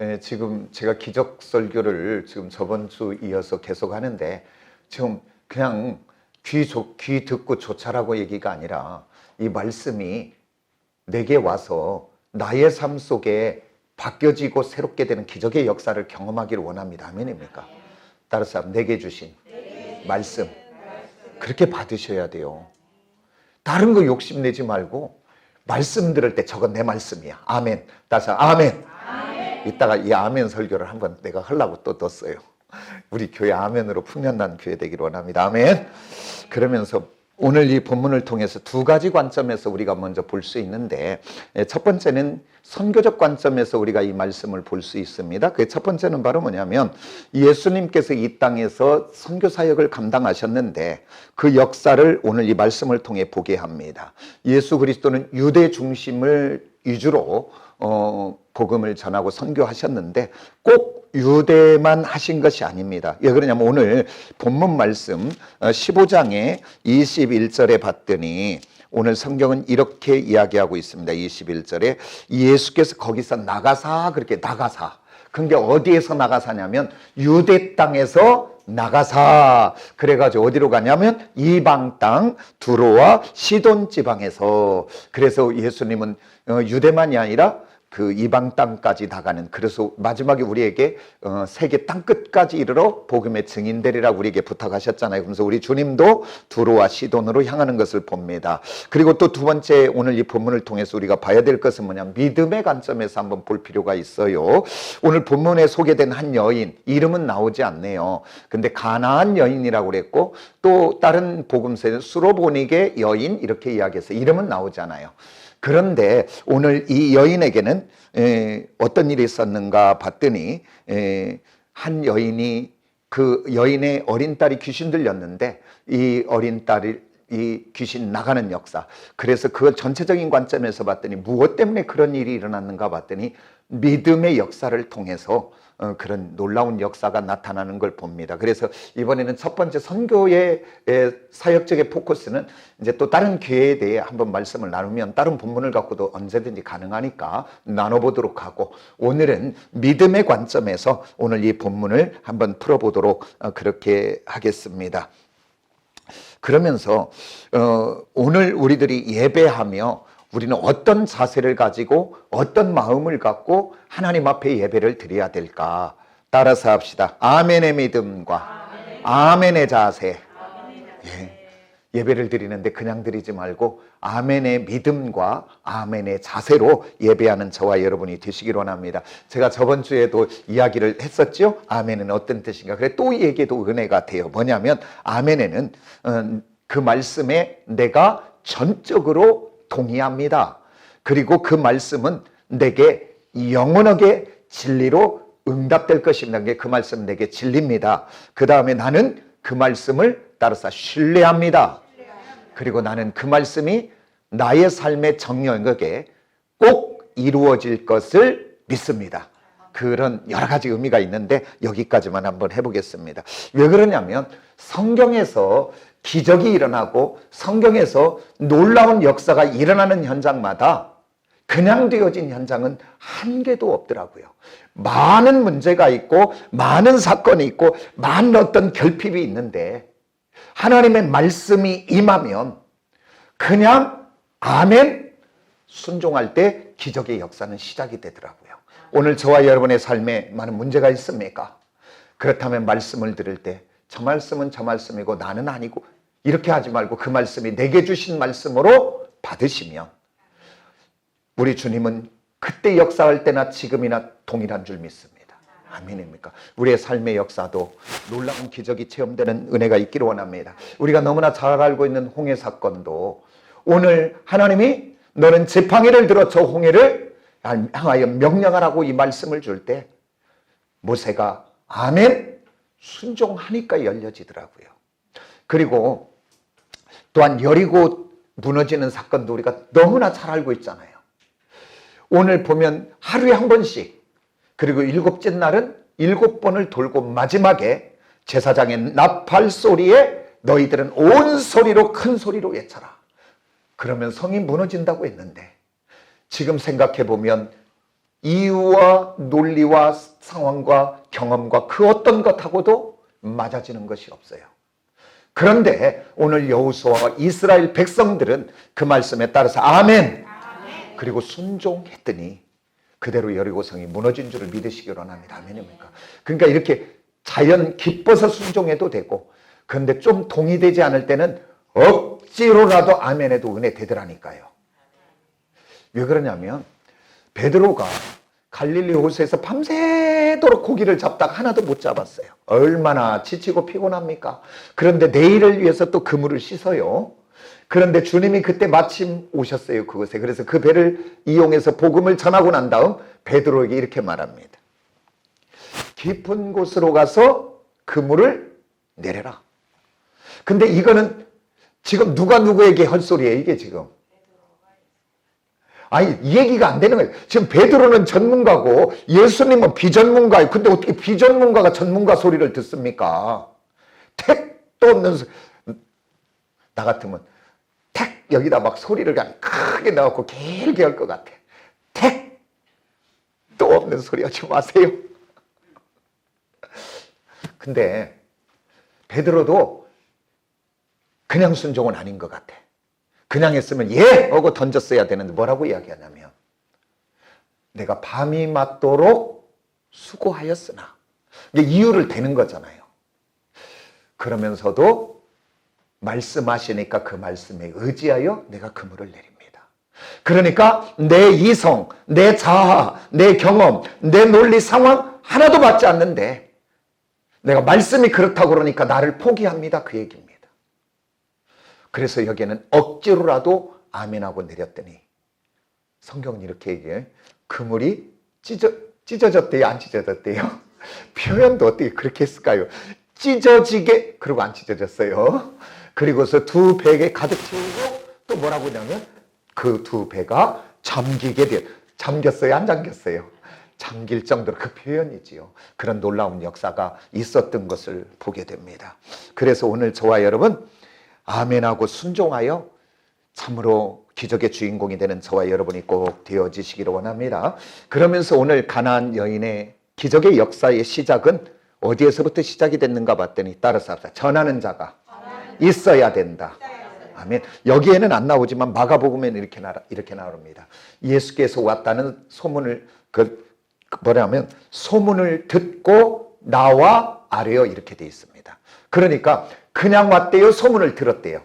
에, 지금 제가 기적 설교를 지금 저번 주 이어서 계속 하는데 지금 그냥 귀, 조, 귀 듣고 조차라고 얘기가 아니라 이 말씀이 내게 와서 나의 삶 속에 바뀌어지고 새롭게 되는 기적의 역사를 경험하기를 원합니다. 아멘입니까? 따라서 내게 주신 말씀 그렇게 받으셔야 돼요. 다른 거 욕심내지 말고 말씀 들을 때 저건 내 말씀이야. 아멘. 따라서 아멘. 이따가 이 아멘 설교를 한번 내가 하려고 또 뒀어요. 우리 교회 아멘으로 풍년난 교회 되기를 원합니다. 아멘. 그러면서 오늘 이 본문을 통해서 두 가지 관점에서 우리가 먼저 볼 수 있는데 예, 첫 번째는 선교적 관점에서 우리가 이 말씀을 볼 수 있습니다. 그 첫 번째는 바로 뭐냐면 예수님께서 이 땅에서 선교 사역을 감당하셨는데 그 역사를 오늘 이 말씀을 통해 보게 합니다. 예수 그리스도는 유대 중심을 위주로 어, 복음을 전하고 선교하셨는데 꼭 유대만 하신 것이 아닙니다. 왜 그러냐면 오늘 본문 말씀 15장의 21절에 봤더니 오늘 성경은 이렇게 이야기하고 있습니다. 21절에 예수께서 거기서 나가사 그렇게 나가사. 그게 어디에서 나가사냐면 유대 땅에서 나가사 그래가지고 어디로 가냐면 이방 땅 두로와 시돈 지방에서 그래서 예수님은 어, 유대만이 아니라 그 이방 땅까지 나가는 그래서 마지막에 우리에게 어, 세계 땅 끝까지 이르러 복음의 증인 되리라고 우리에게 부탁하셨잖아요. 그래서 우리 주님도 두로와 시돈으로 향하는 것을 봅니다. 그리고 또 두 번째 오늘 이 본문을 통해서 우리가 봐야 될 것은 뭐냐 믿음의 관점에서 한번 볼 필요가 있어요. 오늘 본문에 소개된 한 여인 이름은 나오지 않네요. 근데 가나안 여인이라고 그랬고 또 다른 복음서에는 수로보닉의 여인 이렇게 이야기해서 이름은 나오잖아요. 그런데 오늘 이 여인에게는 에, 어떤 일이 있었는가 봤더니 에, 한 여인이 그 여인의 어린 딸이 귀신 들렸는데 이 어린 딸이 이 귀신 나가는 역사. 그래서 그 전체적인 관점에서 봤더니 무엇 때문에 그런 일이 일어났는가 봤더니 믿음의 역사를 통해서 어, 그런 놀라운 역사가 나타나는 걸 봅니다. 그래서 이번에는 첫 번째 선교의 에, 사역적의 포커스는 이제 또 다른 기회에 대해 한번 말씀을 나누면 다른 본문을 갖고도 언제든지 가능하니까 나눠보도록 하고 오늘은 믿음의 관점에서 오늘 이 본문을 한번 풀어보도록 어, 그렇게 하겠습니다. 그러면서 어, 오늘 우리들이 예배하며 우리는 어떤 자세를 가지고 어떤 마음을 갖고 하나님 앞에 예배를 드려야 될까? 따라서 합시다. 아멘의 믿음과 아멘 의 자세. 예. 예배를 드리는데 그냥 드리지 말고 아멘의 믿음과 아멘의 자세로 예배하는 저와 여러분이 되시길 원합니다. 제가 저번 주에도 이야기를 했었죠. 아멘은 어떤 뜻인가? 그래 또 얘기해도 은혜가 돼요. 뭐냐면 아멘에는 음, 그 말씀에 내가 전적으로 동의합니다. 그리고 그 말씀은 내게 영원하게 진리로 응답될 것입니다. 그 말씀 내게 진리입니다. 그 다음에 나는 그 말씀을 따라서 신뢰합니다. 그리고 나는 그 말씀이 나의 삶의 정령에게 꼭 이루어질 것을 믿습니다. 그런 여러 가지 의미가 있는데 여기까지만 한번 해보겠습니다. 왜 그러냐면 성경에서 기적이 일어나고 성경에서 놀라운 역사가 일어나는 현장마다 그냥 되어진 현장은 한 개도 없더라고요. 많은 문제가 있고 많은 사건이 있고 많은 어떤 결핍이 있는데 하나님의 말씀이 임하면 그냥 아멘 순종할 때 기적의 역사는 시작이 되더라고요. 오늘 저와 여러분의 삶에 많은 문제가 있습니까? 그렇다면 말씀을 들을 때 저 말씀은 저 말씀이고 나는 아니고 이렇게 하지 말고 그 말씀이 내게 주신 말씀으로 받으시면 우리 주님은 그때 역사할 때나 지금이나 동일한 줄 믿습니다. 아멘입니까? 우리의 삶의 역사도 놀라운 기적이 체험되는 은혜가 있기를 원합니다. 우리가 너무나 잘 알고 있는 홍해 사건도 오늘 하나님이 너는 지팡이를 들어 저 홍해를 향하여 명령하라고 이 말씀을 줄 때 모세가 아멘 순종하니까 열려지더라고요. 그리고 또한 여리고 무너지는 사건도 우리가 너무나 잘 알고 있잖아요. 오늘 보면 하루에 한 번씩 그리고 일곱째 날은 일곱 번을 돌고 마지막에 제사장의 나팔 소리에 너희들은 온 소리로 큰 소리로 외쳐라. 그러면 성이 무너진다고 했는데 지금 생각해 보면 이유와 논리와 상황과 경험과 그 어떤 것하고도 맞아지는 것이 없어요. 그런데 오늘 여호수아와 이스라엘 백성들은 그 말씀에 따라서 아멘. 그리고 순종했더니 그대로 여리고성이 무너진 줄을 믿으시기 원합니다. 아멘입니까? 그러니까 이렇게 자연 기뻐서 순종해도 되고 그런데 좀 동의되지 않을 때는 억지로라도 아멘해도 은혜 되더라니까요. 왜 그러냐면 베드로가 갈릴리 호수에서 밤새 도록 고기를 잡다가 하나도 못 잡았어요. 얼마나 지치고 피곤합니까? 그런데 내일을 위해서 또 그물을 씻어요. 그런데 주님이 그때 마침 오셨어요, 그곳에. 그래서 그 배를 이용해서 복음을 전하고 난 다음 베드로에게 이렇게 말합니다. 깊은 곳으로 가서 그물을 내려라. 근데 이거는 지금 누가 누구에게 할 소리예요, 이게 지금. 아니, 이 얘기가 안 되는 거예요. 지금 베드로는 전문가고 예수님은 비전문가예요. 근데 어떻게 비전문가가 전문가 소리를 듣습니까? 택도 없는 소... 나 같으면 택 여기다 막 소리를 그냥 크게 넣고 길게 할 것 같아. 택도 없는 소리 하지 마세요. 근데 베드로도 그냥 순종은 아닌 것 같아. 그냥 했으면 예 하고 던졌어야 되는데 뭐라고 이야기하냐면 내가 밤이 맞도록 수고하였으나 이유를 대는 거잖아요. 그러면서도 말씀하시니까 그 말씀에 의지하여 내가 그물을 내립니다. 그러니까 내 이성, 내 자아, 내 경험, 내 논리 상황 하나도 맞지 않는데 내가 말씀이 그렇다고 그러니까 나를 포기합니다. 그 얘기입니다. 그래서 여기에는 억지로라도 아멘하고 내렸더니 성경은 이렇게 얘기해. 그물이 찢어, 찢어졌대요? 안 찢어졌대요? 표현도 어떻게 그렇게 했을까요? 찢어지게, 그리고 안 찢어졌어요. 그리고서 두 배에 가득 채우고 또 뭐라고 하냐면 그 두 배가 잠기게 돼요. 잠겼어요? 안 잠겼어요? 잠길 정도로 그 표현이지요. 그런 놀라운 역사가 있었던 것을 보게 됩니다. 그래서 오늘 저와 여러분 아멘하고 순종하여 참으로 기적의 주인공이 되는 저와 여러분이 꼭 되어지시기를 원합니다. 그러면서 오늘 가나안 여인의 기적의 역사의 시작은 어디에서부터 시작이 됐는가 봤더니 따라서 합시다. 전하는 자가 있어야 된다. 아멘. 여기에는 안 나오지만 마가복음에는 이렇게 나 이렇게 나옵니다. 예수께서 왔다는 소문을 그 뭐냐면 소문을 듣고 나와 아래요 이렇게 돼 있습니다. 그러니까 그냥 왔대요 소문을 들었대요.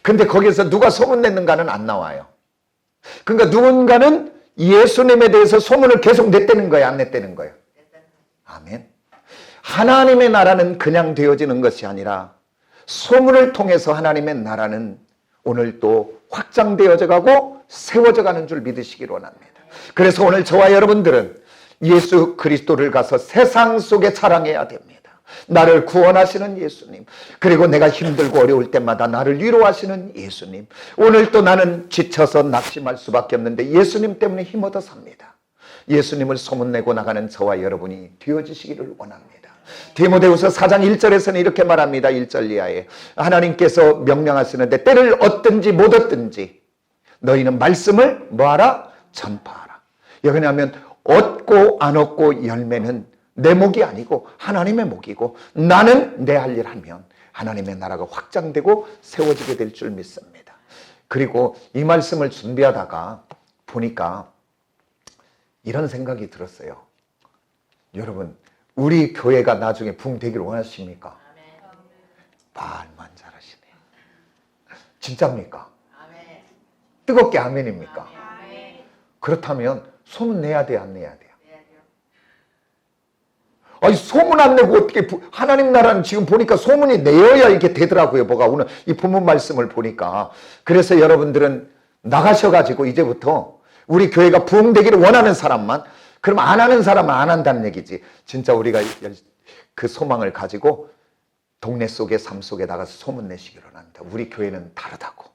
근데 거기서 누가 소문 냈는가는 안 나와요. 그러니까 누군가는 예수님에 대해서 소문을 계속 냈다는 거예요, 안 냈다는 거예요. 아멘. 하나님의 나라는 그냥 되어지는 것이 아니라 소문을 통해서 하나님의 나라는 오늘 또 확장되어져 가고 세워져 가는 줄 믿으시기 원합니다. 그래서 오늘 저와 여러분들은 예수 그리스도를 가서 세상 속에 자랑해야 됩니다. 나를 구원하시는 예수님. 그리고 내가 힘들고 어려울 때마다 나를 위로하시는 예수님. 오늘 또 나는 지쳐서 낙심할 수밖에 없는데 예수님 때문에 힘 얻어 삽니다. 예수님을 소문내고 나가는 저와 여러분이 되어지시기를 원합니다. 디모데후서 4장 1절에서는 이렇게 말합니다. 1절 이하에 하나님께서 명령하시는데 때를 얻든지 못 얻든지 너희는 말씀을 뭐하라? 전파하라. 여기 하면 얻고 안 얻고 열매는 내 목이 아니고 하나님의 목이고 나는 내 할 일 하면 하나님의 나라가 확장되고 세워지게 될 줄 믿습니다. 그리고 이 말씀을 준비하다가 보니까 이런 생각이 들었어요. 여러분, 우리 교회가 나중에 붕되기를 원하십니까? 말만 잘하시네요. 진짜입니까? 뜨겁게 아멘입니까? 그렇다면 소문 내야 돼, 안 내야 돼요? 아니 소문 안 내고 어떻게 부, 하나님 나라는 지금 보니까 소문이 내어야 이렇게 되더라고요. 뭐가 오늘 이 본문 말씀을 보니까 그래서 여러분들은 나가셔가지고 이제부터 우리 교회가 부흥되기를 원하는 사람만 그럼 안 하는 사람은 안 한다는 얘기지. 진짜 우리가 그 소망을 가지고 동네 속에 삶 속에 나가서 소문 내시기를 원합니다. 우리 교회는 다르다고.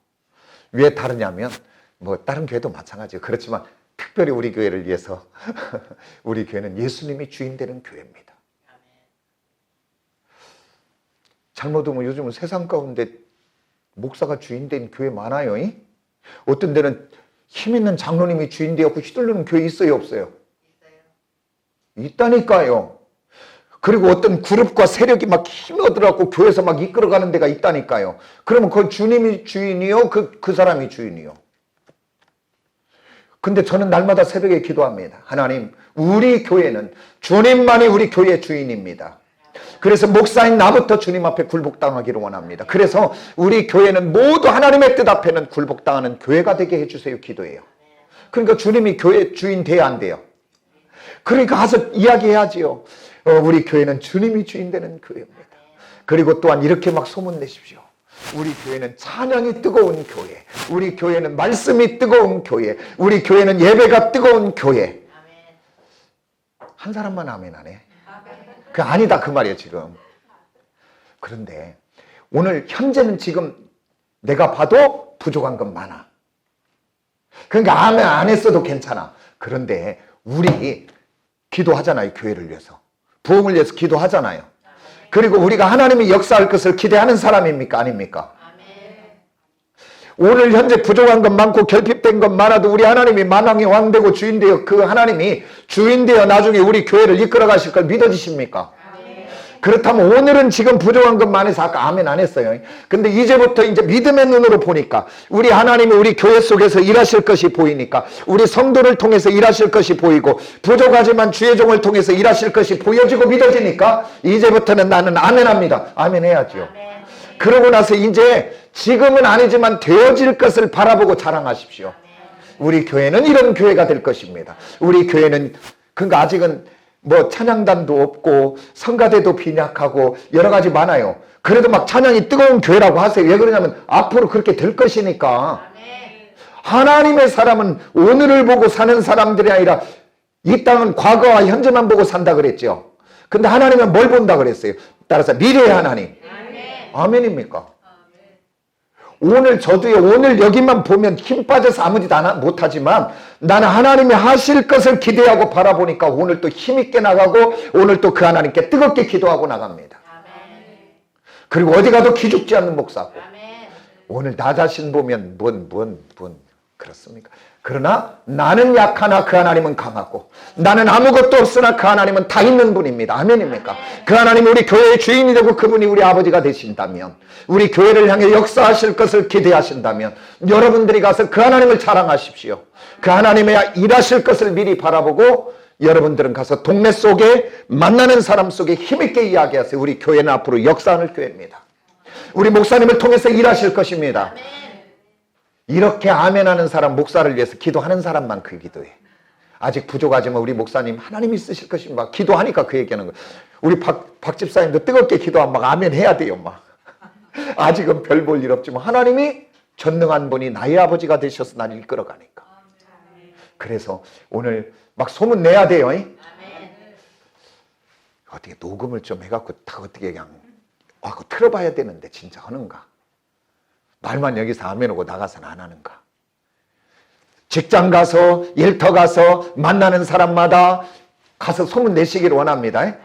왜 다르냐면 뭐 다른 교회도 마찬가지예요. 그렇지만 특별히 우리 교회를 위해서 우리 교회는 예수님이 주인 되는 교회입니다. 잘못하면 요즘은 세상 가운데 목사가 주인 된 교회 많아요. 이? 어떤 데는 힘 있는 장로님이 주인 되었고 휘둘르는 교회 있어요, 없어요? 있다니까요. 그리고 어떤 그룹과 세력이 막 힘이 얻어갖고 교회에서 막 이끌어가는 데가 있다니까요. 그러면 그 주님이 주인이요? 그, 그 사람이 주인이요? 근데 저는 날마다 새벽에 기도합니다. 하나님, 우리 교회는 주님만이 우리 교회 주인입니다. 그래서 목사인 나부터 주님 앞에 굴복당하기를 원합니다. 그래서 우리 교회는 모두 하나님의 뜻 앞에는 굴복당하는 교회가 되게 해주세요. 기도해요. 그러니까 주님이 교회 주인 돼야 안 돼요. 그러니까 가서 이야기해야지요. 어, 우리 교회는 주님이 주인 되는 교회입니다. 그리고 또한 이렇게 막 소문 내십시오. 우리 교회는 찬양이 뜨거운 교회. 우리 교회는 말씀이 뜨거운 교회. 우리 교회는 예배가 뜨거운 교회. 한 사람만 아멘 하네. 그 아니다 그 말이에요 지금. 그런데 오늘 현재는 지금 내가 봐도 부족한 건 많아. 그러니까 아멘 안 했어도 괜찮아. 그런데 우리 기도하잖아요 교회를 위해서. 부흥을 위해서 기도하잖아요. 그리고 우리가 하나님이 역사할 것을 기대하는 사람입니까 아닙니까? 오늘 현재 부족한 것 많고 결핍된 것 많아도 우리 하나님이 만왕의 왕 되고 주인 되어 그 하나님이 주인 되어 나중에 우리 교회를 이끌어 가실 걸 믿어지십니까? 그렇다면 오늘은 지금 부족한 것 많아서 아까 아멘 안 했어요. 근데 이제부터 이제 믿음의 눈으로 보니까 우리 하나님이 우리 교회 속에서 일하실 것이 보이니까 우리 성도를 통해서 일하실 것이 보이고 부족하지만 주의 종을 통해서 일하실 것이 보여지고 믿어지니까 이제부터는 나는 아멘 합니다. 아멘 해야죠. 그러고 나서 이제 지금은 아니지만 되어질 것을 바라보고 자랑하십시오. 우리 교회는 이런 교회가 될 것입니다. 우리 교회는 그러니까 아직은 뭐 찬양단도 없고 성가대도 빈약하고 여러 가지 많아요. 그래도 막 찬양이 뜨거운 교회라고 하세요. 왜 그러냐면 앞으로 그렇게 될 것이니까. 하나님의 사람은 오늘을 보고 사는 사람들이 아니라 이 땅은 과거와 현재만 보고 산다 그랬죠. 근데 하나님은 뭘 본다 그랬어요? 따라서 미래의 하나님. 아멘입니까? 오늘 저도요, 오늘 여기만 보면 힘 빠져서 아무 짓 안, 못하지만 나는 하나님이 하실 것을 기대하고 바라보니까 오늘 또 힘있게 나가고 오늘 또 그 하나님께 뜨겁게 기도하고 나갑니다. 그리고 어디 가도 기죽지 않는 목사고 오늘 나 자신 보면 뭔, 뭔, 뭔, 그렇습니까? 그러나 나는 약하나 그 하나님은 강하고 나는 아무것도 없으나 그 하나님은 다 있는 분입니다. 아멘입니까? 그 하나님 우리 교회의 주인이 되고 그분이 우리 아버지가 되신다면 우리 교회를 향해 역사하실 것을 기대하신다면 여러분들이 가서 그 하나님을 자랑하십시오. 그 하나님의 일하실 것을 미리 바라보고 여러분들은 가서 동네 속에 만나는 사람 속에 힘있게 이야기하세요. 우리 교회는 앞으로 역사하는 교회입니다. 우리 목사님을 통해서 일하실 것입니다. 이렇게 아멘하는 사람, 목사를 위해서 기도하는 사람만 그 기도해. 아직 부족하지만 우리 목사님 하나님이 쓰실 것입니다. 기도하니까 그 얘기하는 거예요. 우리 박, 박 집사님도 뜨겁게 기도하면 막 아멘 해야 돼요. 막. 아직은 별 볼 일 없지만 하나님이 전능한 분이 나의 아버지가 되셔서 나를 이끌어가니까. 그래서 오늘 막 소문 내야 돼요. 이? 어떻게 녹음을 좀 해갖고 다 어떻게 그냥 하고 틀어봐야 되는데 진짜 하는가? 말만 여기서 아멘 오고 나가서는 안 하는가? 직장 가서 일터 가서 만나는 사람마다 가서 소문 내시기를 원합니다.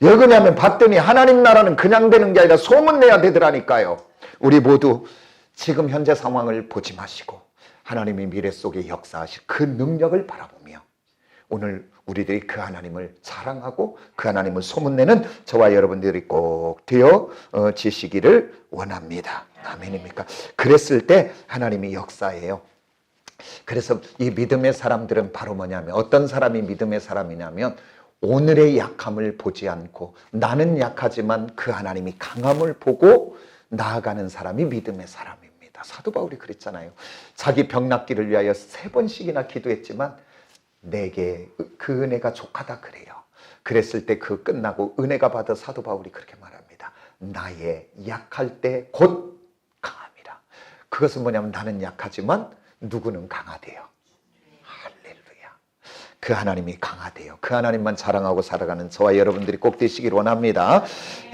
왜 그러냐면 봤더니 하나님 나라는 그냥 되는 게 아니라 소문 내야 되더라니까요. 우리 모두 지금 현재 상황을 보지 마시고 하나님이 미래 속에 역사하실 그 능력을 바라보며 오늘 우리들이 그 하나님을 사랑하고 그 하나님을 소문내는 저와 여러분들이 꼭 되어 어, 지시기를 원합니다. 아멘입니까? 그랬을 때 하나님이 역사해요. 그래서 이 믿음의 사람들은 바로 뭐냐면 어떤 사람이 믿음의 사람이냐면 오늘의 약함을 보지 않고 나는 약하지만 그 하나님이 강함을 보고 나아가는 사람이 믿음의 사람입니다. 사도 바울이 그랬잖아요. 자기 병낫기를 위하여 세 번씩이나 기도했지만 내게 그 은혜가 족하다 그래요. 그랬을 때 그 끝나고 은혜가 받아 사도 바울이 그렇게 말합니다. 나의 약할 때 곧. 그것은 뭐냐면 나는 약하지만 누구는 강하대요. 할렐루야. 그 하나님이 강하대요. 그 하나님만 자랑하고 살아가는 저와 여러분들이 꼭 되시길 원합니다.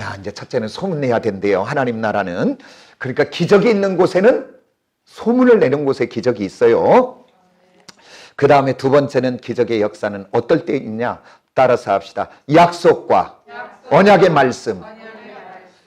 야, 이제 첫째는 소문내야 된대요. 하나님 나라는. 그러니까 기적이 있는 곳에는 소문을 내는 곳에 기적이 있어요. 그 다음에 두 번째는 기적의 역사는 어떨 때 있냐? 따라서 합시다. 약속과 언약의 말씀.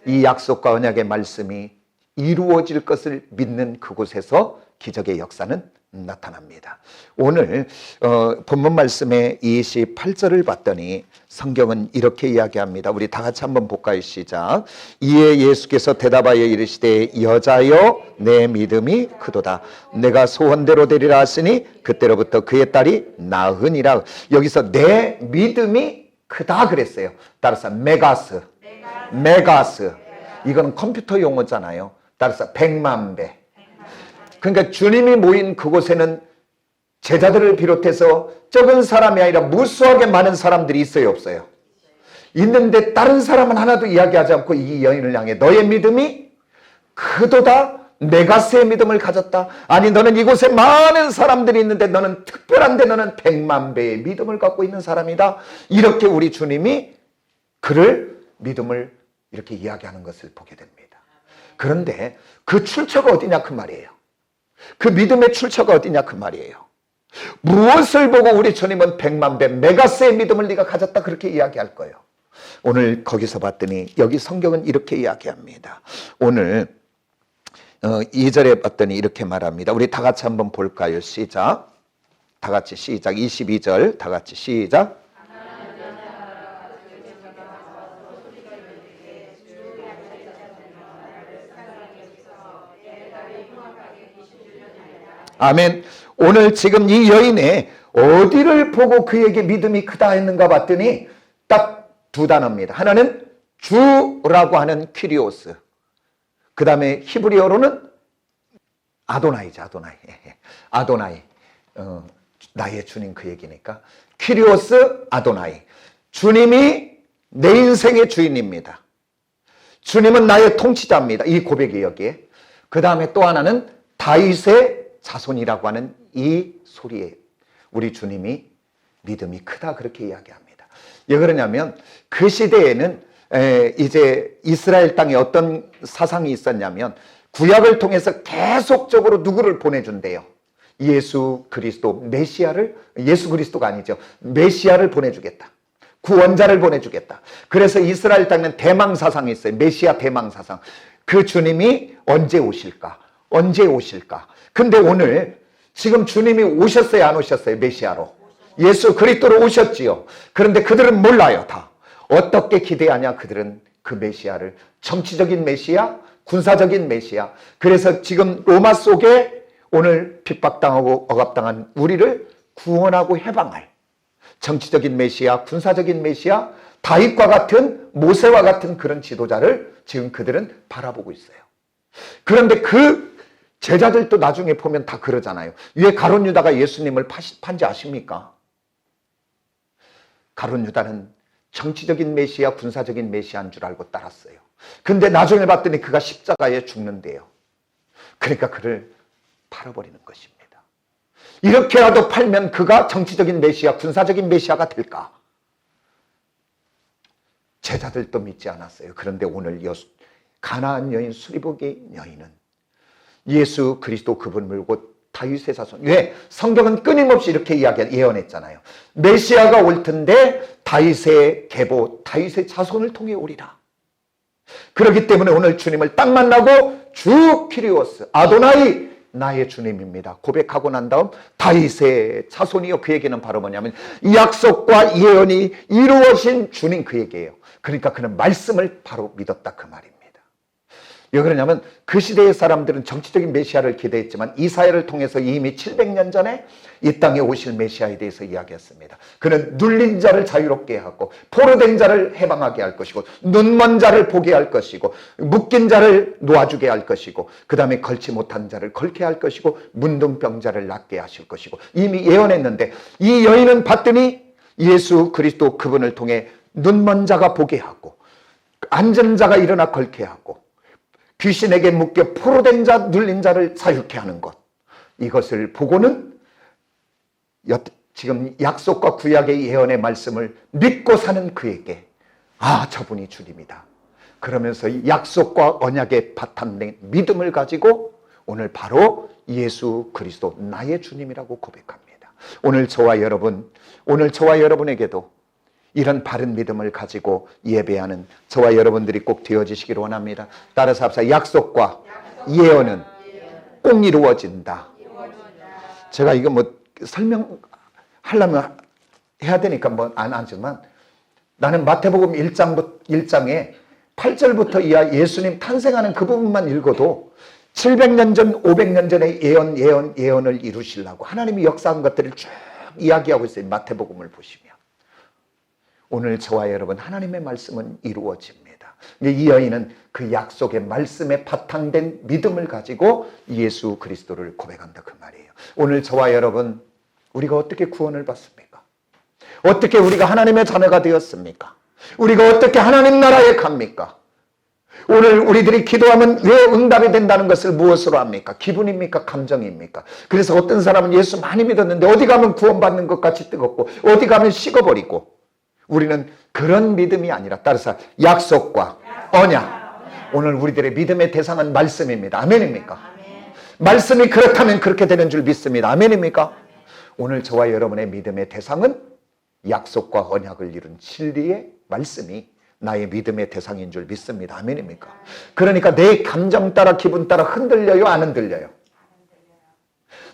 이 약속과 언약의 말씀이 이루어질 것을 믿는 그곳에서 기적의 역사는 나타납니다. 오늘 어, 본문 말씀의 28절을 봤더니 성경은 이렇게 이야기합니다. 우리 다 같이 한번 볼까요? 시작. 이에 예수께서 대답하여 이르시되 여자여 내 믿음이 크도다. 내가 소원대로 되리라 하시니 그때로부터 그의 딸이 나으니라. 여기서 내 믿음이 크다 그랬어요. 따라서 메가스, 메가스. 이건 컴퓨터 용어잖아요. 따라서 백만 배. 그러니까 주님이 모인 그곳에는 제자들을 비롯해서 적은 사람이 아니라 무수하게 많은 사람들이 있어요, 없어요? 있는데 다른 사람은 하나도 이야기하지 않고 이 여인을 향해 너의 믿음이 크도다. 메가스의 믿음을 가졌다. 아니 너는 이곳에 많은 사람들이 있는데 너는 특별한데 너는 백만 배의 믿음을 갖고 있는 사람이다. 이렇게 우리 주님이 그를 믿음을 이렇게 이야기하는 것을 보게 됩니다. 그런데 그 출처가 어디냐 그 말이에요. 그 믿음의 출처가 어디냐 그 말이에요. 무엇을 보고 우리 주님은 백만 배 메가스의 믿음을 네가 가졌다 그렇게 이야기할 거예요. 오늘 거기서 봤더니 여기 성경은 이렇게 이야기합니다. 오늘 어, 2절에 봤더니 이렇게 말합니다. 우리 다 같이 한번 볼까요? 시작. 다 같이 시작. 22절 다 같이 시작. 아멘. 오늘 지금 이 여인의 어디를 보고 그에게 믿음이 크다 했는가 봤더니 딱 두 단어입니다. 하나는 주라고 하는 퀴리오스. 그 다음에 히브리어로는 아도나이죠, 아도나이. 아도나이. 어, 나의 주님 그 얘기니까. 퀴리오스 아도나이. 주님이 내 인생의 주인입니다. 주님은 나의 통치자입니다. 이 고백이 여기에. 그 다음에 또 하나는 다윗의 자손이라고 하는 이 소리에 우리 주님이 믿음이 크다 그렇게 이야기합니다. 왜 그러냐면 그 시대에는 에, 이제 이스라엘 땅에 어떤 사상이 있었냐면 구약을 통해서 계속적으로 누구를 보내준대요. 예수 그리스도 메시아를 예수 그리스도가 아니죠. 메시아를 보내주겠다. 구원자를 보내주겠다. 그래서 이스라엘 땅에는 대망 사상이 있어요. 메시아 대망 사상. 그 주님이 언제 오실까? 언제 오실까? 근데 오늘 지금 주님이 오셨어요, 안 오셨어요? 메시아로. 예수 그리스도로 오셨지요. 그런데 그들은 몰라요, 다. 어떻게 기대하냐? 그들은 그 메시아를 정치적인 메시아, 군사적인 메시아. 그래서 지금 로마 속에 오늘 핍박당하고 억압당한 우리를 구원하고 해방할 정치적인 메시아, 군사적인 메시아, 다윗과 같은 모세와 같은 그런 지도자를 지금 그들은 바라보고 있어요. 그런데 그 제자들도 나중에 보면 다 그러잖아요. 왜 가론 유다가 예수님을 판지 아십니까? 가론 유다는 정치적인 메시아, 군사적인 메시아인 줄 알고 따랐어요. 근데 나중에 봤더니 그가 십자가에 죽는데요. 그러니까 그를 팔아버리는 것입니다. 이렇게라도 팔면 그가 정치적인 메시아, 군사적인 메시아가 될까? 제자들도 믿지 않았어요. 그런데 오늘 가나안 여인 수리복의 여인은 예수 그리스도 그분 물고 다윗의 자손. 왜? 성경은 끊임없이 이렇게 이야기 예언했잖아요. 메시아가 올 텐데 다윗의 계보, 다윗의 자손을 통해 오리라. 그렇기 때문에 오늘 주님을 딱 만나고 주 키리오스 아도나이 나의 주님입니다. 고백하고 난 다음 다윗의 자손이요 그에게는 바로 뭐냐면 약속과 예언이 이루어진 주님 그에게요. 그러니까 그는 말씀을 바로 믿었다 그 말입니다. 왜 그러냐면 그 시대의 사람들은 정치적인 메시아를 기대했지만 이사야를 통해서 이미 700년 전에 이 땅에 오실 메시아에 대해서 이야기했습니다. 그는 눌린 자를 자유롭게 하고 포로된 자를 해방하게 할 것이고 눈먼 자를 보게 할 것이고 묶인 자를 놓아주게 할 것이고 그 다음에 걸지 못한 자를 걸게 할 것이고 문둥병자를 낫게 하실 것이고 이미 예언했는데 이 여인은 봤더니 예수 그리스도 그분을 통해 눈먼 자가 보게 하고 앉은 자가 일어나 걸게 하고 귀신에게 묶여 포로된 자, 눌린 자를 사육해 하는 것. 이것을 보고는 지금 약속과 구약의 예언의 말씀을 믿고 사는 그에게 아, 저분이 주님이다. 그러면서 약속과 언약의 바탕된 믿음을 가지고 오늘 바로 예수 그리스도 나의 주님이라고 고백합니다. 오늘 저와 여러분, 오늘 저와 여러분에게도 이런 바른 믿음을 가지고 예배하는 저와 여러분들이 꼭 되어지시기를 원합니다. 따라서 합시다. 약속과 예언은 꼭 이루어진다. 제가 이거 뭐 설명하려면 해야 되니까 뭐 안 하지만 나는 마태복음 1장, 1장에 8절부터 이하 예수님 탄생하는 그 부분만 읽어도 700년 전, 500년 전에 예언, 예언, 예언을 이루시려고 하나님이 역사한 것들을 쭉 이야기하고 있어요. 마태복음을 보시면. 오늘 저와 여러분 하나님의 말씀은 이루어집니다. 이 여인은 그 약속의 말씀에 바탕된 믿음을 가지고 예수 그리스도를 고백한다 그 말이에요. 오늘 저와 여러분 우리가 어떻게 구원을 받습니까? 어떻게 우리가 하나님의 자녀가 되었습니까? 우리가 어떻게 하나님 나라에 갑니까? 오늘 우리들이 기도하면 왜 응답이 된다는 것을 무엇으로 합니까? 기분입니까? 감정입니까? 그래서 어떤 사람은 예수 많이 믿었는데 어디 가면 구원받는 것 같이 뜨겁고 어디 가면 식어버리고 우리는 그런 믿음이 아니라 따라서 약속과 언약. 오늘 우리들의 믿음의 대상은 말씀입니다. 아멘입니까? 말씀이 그렇다면 그렇게 되는 줄 믿습니다. 아멘입니까? 오늘 저와 여러분의 믿음의 대상은 약속과 언약을 이룬 진리의 말씀이 나의 믿음의 대상인 줄 믿습니다. 아멘입니까? 그러니까 내 감정 따라 기분 따라 흔들려요? 안 흔들려요?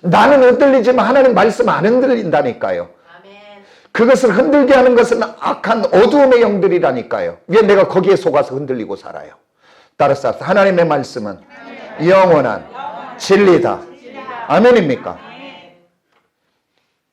나는 흔들리지만 하나님 말씀 안 흔들린다니까요. 그것을 흔들게 하는 것은 악한 어두움의 영들이라니까요. 왜 내가 거기에 속아서 흔들리고 살아요? 따라서 하나님의 말씀은 영원한 진리다. 아멘입니까?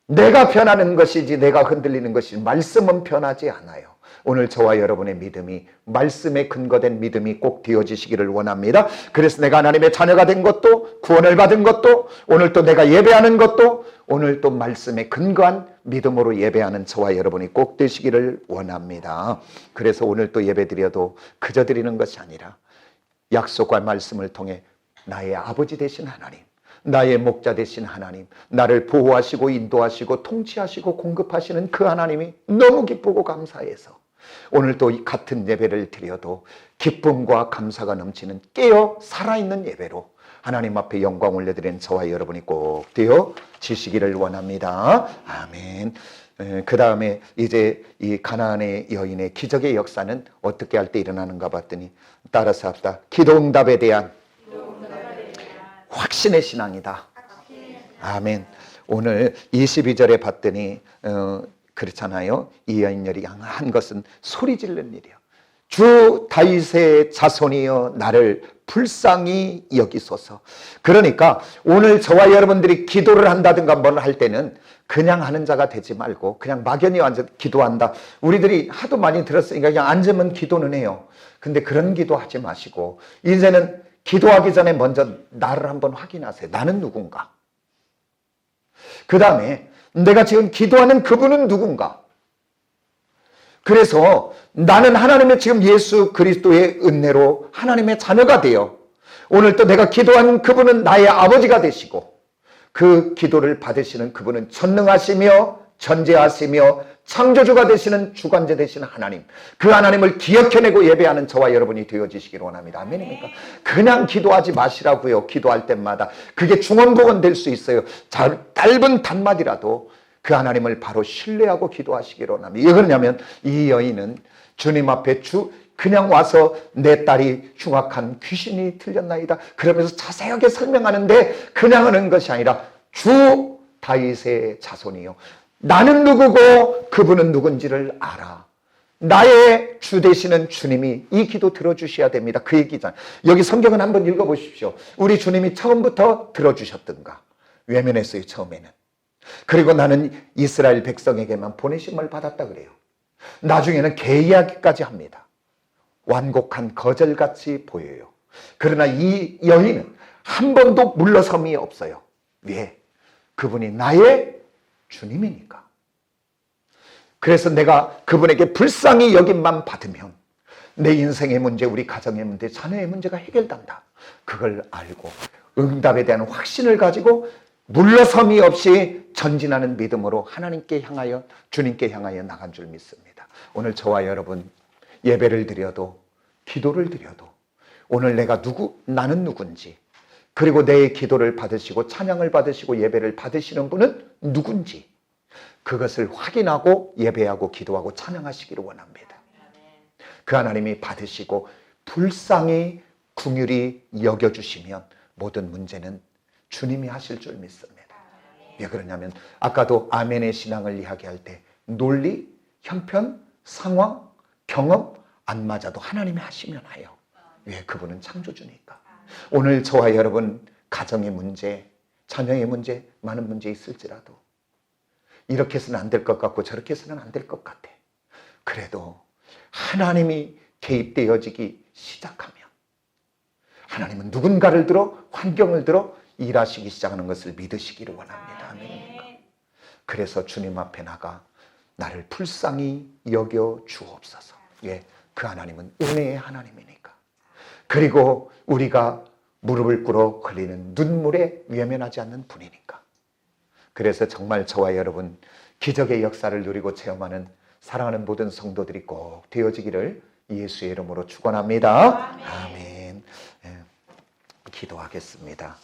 내가 변하는 것이지 내가 흔들리는 것이지 말씀은 변하지 않아요. 오늘 저와 여러분의 믿음이 말씀에 근거된 믿음이 꼭 되어지시기를 원합니다. 그래서 내가 하나님의 자녀가 된 것도 구원을 받은 것도 오늘 또 내가 예배하는 것도 오늘 또 말씀에 근거한 믿음으로 예배하는 저와 여러분이 꼭 되시기를 원합니다. 그래서 오늘 또 예배 드려도 그저 드리는 것이 아니라 약속과 말씀을 통해 나의 아버지 되신 하나님 나의 목자 되신 하나님, 나를 보호하시고 인도하시고 통치하시고 공급하시는 그 하나님이 너무 기쁘고 감사해서 오늘 또이 같은 예배를 드려도 기쁨과 감사가 넘치는 깨어 살아있는 예배로 하나님 앞에 영광 올려드리는 저와 여러분이 꼭 되어 지시기를 원합니다. 아멘. 그 다음에 이제 이 가나안의 여인의 기적의 역사는 어떻게 할 때 일어나는가 봤더니 따라서 합시다. 기도 응답에 대한 확신의 신앙이다. 아멘. 오늘 22절에 봤더니 어, 그렇잖아요. 이 여인열이 한 것은 소리 지르는 일이요. 주 다윗의 자손이여 나를 불쌍히 여기소서. 그러니까 오늘 저와 여러분들이 기도를 한다든가 뭘 할 때는 그냥 하는 자가 되지 말고 그냥 막연히 앉아 기도한다. 우리들이 하도 많이 들었으니까 그냥 앉으면 기도는 해요. 근데 그런 기도 하지 마시고 이제는 기도하기 전에 먼저 나를 한번 확인하세요. 나는 누군가? 그 다음에 내가 지금 기도하는 그분은 누군가? 그래서 나는 하나님의 지금 예수 그리스도의 은혜로 하나님의 자녀가 되어 오늘 또 내가 기도하는 그분은 나의 아버지가 되시고 그 기도를 받으시는 그분은 전능하시며 전제하시며 창조주가 되시는 주관자 되시는 하나님 그 하나님을 기억해내고 예배하는 저와 여러분이 되어지시기를 원합니다. 아멘입니까? 그냥 기도하지 마시라고요. 기도할 때마다. 그게 중원복은 될수 있어요. 짧은 단마디라도 그 하나님을 바로 신뢰하고 기도하시기를 원합니다 왜 그러냐면 이 여인은 주님 앞에 주 그냥 와서 내 딸이 흉악한 귀신이 들렸나이다 그러면서 자세하게 설명하는데 그냥 하는 것이 아니라 주 다윗의 자손이요 나는 누구고 그분은 누군지를 알아. 나의 주 되시는 주님이 이 기도 들어주셔야 됩니다. 그 얘기잖아요. 여기 성경은 한번 읽어보십시오. 우리 주님이 처음부터 들어주셨던가. 외면했어요, 처음에는. 그리고 나는 이스라엘 백성에게만 보내심을 받았다 그래요. 나중에는 개 이야기까지 합니다. 완곡한 거절같이 보여요. 그러나 이 여인은 한 번도 물러섬이 없어요. 왜? 그분이 나의 주님이니까. 그래서 내가 그분에게 불쌍히 여김만 받으면 내 인생의 문제, 우리 가정의 문제, 자녀의 문제가 해결된다. 그걸 알고 응답에 대한 확신을 가지고 물러섬이 없이 전진하는 믿음으로 하나님께 향하여 주님께 향하여 나간 줄 믿습니다. 오늘 저와 여러분 예배를 드려도 기도를 드려도 오늘 내가 누구 나는 누군지 그리고 내 기도를 받으시고 찬양을 받으시고 예배를 받으시는 분은 누군지 그것을 확인하고 예배하고 기도하고 찬양하시기를 원합니다. 그 하나님이 받으시고 불쌍히 궁휼히 여겨주시면 모든 문제는 주님이 하실 줄 믿습니다. 왜 그러냐면 아까도 아멘의 신앙을 이야기할 때 논리, 형편, 상황, 경험 안 맞아도 하나님이 하시면 해요. 왜 그분은 창조주니까. 오늘 저와 여러분 가정의 문제, 자녀의 문제, 많은 문제 있을지라도 이렇게 해서는 안 될 것 같고 저렇게 해서는 안 될 것 같아. 그래도 하나님이 개입되어지기 시작하면 하나님은 누군가를 들어 환경을 들어 일하시기 시작하는 것을 믿으시기를 원합니다. 아멘입니까? 그래서 주님 앞에 나가 나를 불쌍히 여겨 주옵소서. 예, 그 하나님은 은혜의 하나님이니까. 그리고 우리가 무릎을 꿇어 흘리는 눈물에 외면하지 않는 분이니까. 그래서 정말 저와 여러분 기적의 역사를 누리고 체험하는 사랑하는 모든 성도들이 꼭 되어지기를 예수의 이름으로 축원합니다. 아멘. 예, 기도하겠습니다.